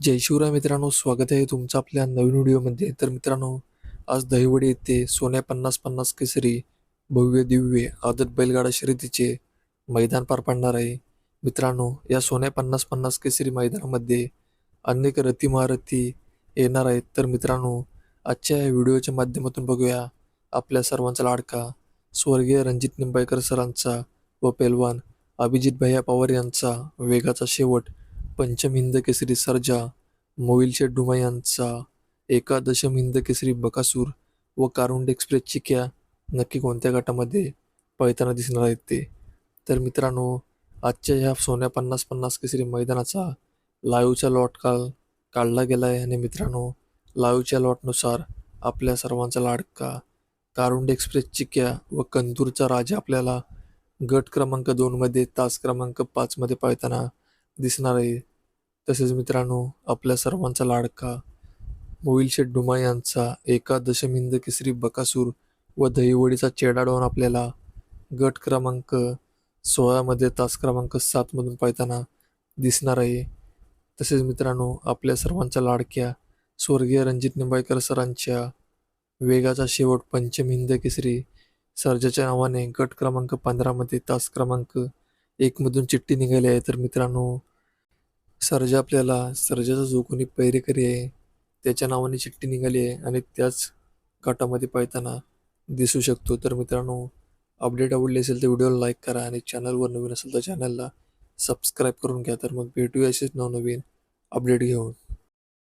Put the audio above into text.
जय शिवराय मित्रांनो स्वागत आहे तुमचं आपल्या नवीन व्हिडिओमध्ये. तर मित्रांनो आज दहिवडी येथे सोन्या पन्नास पन्नास केसरी भव्य दिव्य आदत बैलगाडा शर्यतीचे मैदान पार पाडणार आहे. मित्रांनो या सोन्या पन्नास पन्नास केसरी मैदानामध्ये अनेक रथी महारथी येणार आहेत. तर मित्रांनो आजच्या या व्हिडिओच्या माध्यमातून बघूया आपल्या सर्वांचा लाडका स्वर्गीय रणजित निंबाळकर सरांचा व पेलवान अभिजित भैया पवार यांचा वेगाचा शेवट. पंचमहिंद केसरी सर्जा मोहिल शेठ डुमा यांचा केसरी बकासूर व कारुंड एक्सप्रेस चिक्या नक्की कोणत्या गटामध्ये पळताना दिसणार आहेत ते? तर मित्रांनो आजच्या ह्या सोन्या पन्नास पन्नास केसरी मैदानाचा लाईव्हचा लॉट काल काढला गेला आहे आणि मित्रांनो लाईव्हच्या लॉटनुसार आपल्या सर्वांचा लाडका कारुंड एक्सप्रेस चिक्या व कंदूरचा राजा आपल्याला गट क्रमांक दोनमध्ये तास क्रमांक पाचमध्ये पळताना दिसणार आहे. तसेच मित्रांनो आपल्या सर्वांचा लाडका मोईल शेठ डुमा यांचा एका दशमिंद केसरी बकासूर व दहीवडीचा चेडाडॉन आपल्याला गट क्रमांक सोळामध्ये तास क्रमांक सातमधून पाहताना दिसणार आहे. तसेच मित्रांनो आपल्या सर्वांच्या लाडक्या स्वर्गीय रणजित निंबाळकर सरांच्या वेगाचा शेवट पंचमिंद केसरी सर्जाच्या नावाने गट क्रमांक पंधरामध्ये तास क्रमांक एकमधून चिठ्ठी निघाली आहे. तर मित्रांनो सर्जा आपल्याला सर्जाचा जो कोणी पैरेकरी आहे त्याच्या नावाने चिठ्ठी निघाली आहे आणि त्याच गटामध्ये पाहताना दिसू शकतो. तर मित्रांनो अपडेट आवडली असेल तर व्हिडिओला लाईक करा आणि चॅनलवर नवीन असेल तर चॅनलला सबस्क्राईब करून घ्या. तर मग भेटूया असेच नवनवीन अपडेट घेऊन.